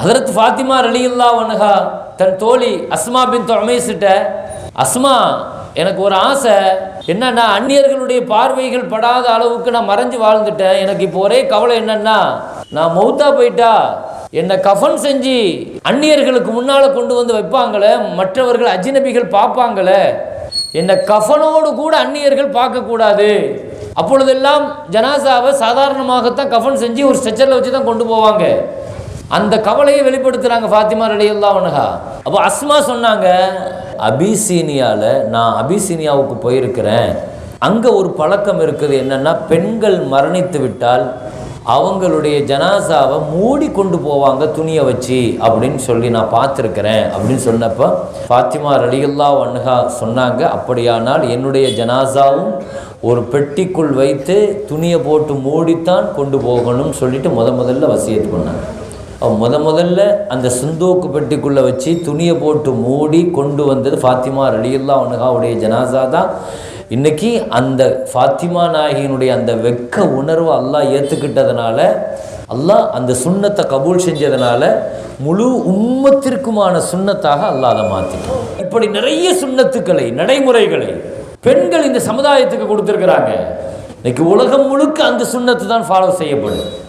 ஹதரத் ஃபாத்திமா ரலியுல்லா வனஹா தன் தோழி அஸ்மா பின் தொமைசிட்ட அஸ்மா எனக்கு ஒரு ஆசை. என்னன்னா அந்நியர்களுடைய பார்வைகள் படாத அளவுக்கு நான் மறைஞ்சு வாழ்ந்துட்டேன். எனக்கு இப்போ ஒரே கவலை என்னன்னா நான் மௌத்தா போயிட்டா என்னை கஃபன் செஞ்சு அந்நியர்களுக்கு முன்னால் கொண்டு வந்து வைப்பாங்களே மற்றவர்கள் அஜினபிகள் பார்ப்பாங்களே என்னை கஃபனோடு கூட அந்நியர்கள் பார்க்கக்கூடாது. அப்பொழுதெல்லாம் ஜனாசாவை சாதாரணமாகத்தான் கஃபன் செஞ்சு ஒரு ஸ்ட்ரெச்சரில் வச்சு தான் கொண்டு போவாங்க. அந்த கவலையை வெளிப்படுத்துகிறாங்க ஃபாத்திமா ரலியல்லா வனஹா அப்போ அஸ்மா சொன்னாங்க அபிசீனியாவில் நான் அபிசீனியாவுக்கு போயிருக்கிறேன். அங்கே ஒரு பழக்கம் இருக்குது என்னென்னா பெண்கள் மரணித்து விட்டால் அவங்களுடைய ஜனாசாவை மூடி கொண்டு போவாங்க துணியை வச்சு அப்படின்னு சொல்லி நான் பார்த்துருக்கிறேன் அப்படின்னு சொன்னப்போ ஃபாத்திமா ரலியுல்லா வன்ஹா சொன்னாங்க அப்படியானால் என்னுடைய ஜனாசாவும் ஒரு பெட்டிக்குள் வைத்து துணியை போட்டு மூடித்தான் கொண்டு போகணும்னு சொல்லிட்டு முத முதல்ல வசியத்து பண்ணாங்க. முத முதல்ல அந்த சுந்தோக்கு பெட்டிக்குள்ளே வச்சு துணியை போட்டு மூடி கொண்டு வந்தது ஃபாத்திமா ரலியுல்லா உனகாவுடைய ஜனாசா தான். இன்றைக்கி அந்த ஃபாத்திமா நாயகியினுடைய அந்த வெக்க உணர்வை அல்லாஹ் ஏற்றுக்கிட்டதுனால அல்லாஹ் அந்த சுண்ணத்தை கபூல் செஞ்சதுனால முழு உம்மத்திற்குமான சுண்ணத்தாக அல்லாஹ் அதை மாற்றிட்டான் இப்படி நிறைய சுண்ணத்துக்களை நடைமுறைகளை பெண்கள் இந்த சமுதாயத்துக்கு கொடுத்துருக்குறாங்க. இன்னைக்கு உலகம் முழுக்க அந்த சுண்ணத்து தான் ஃபாலோ செய்யப்படுது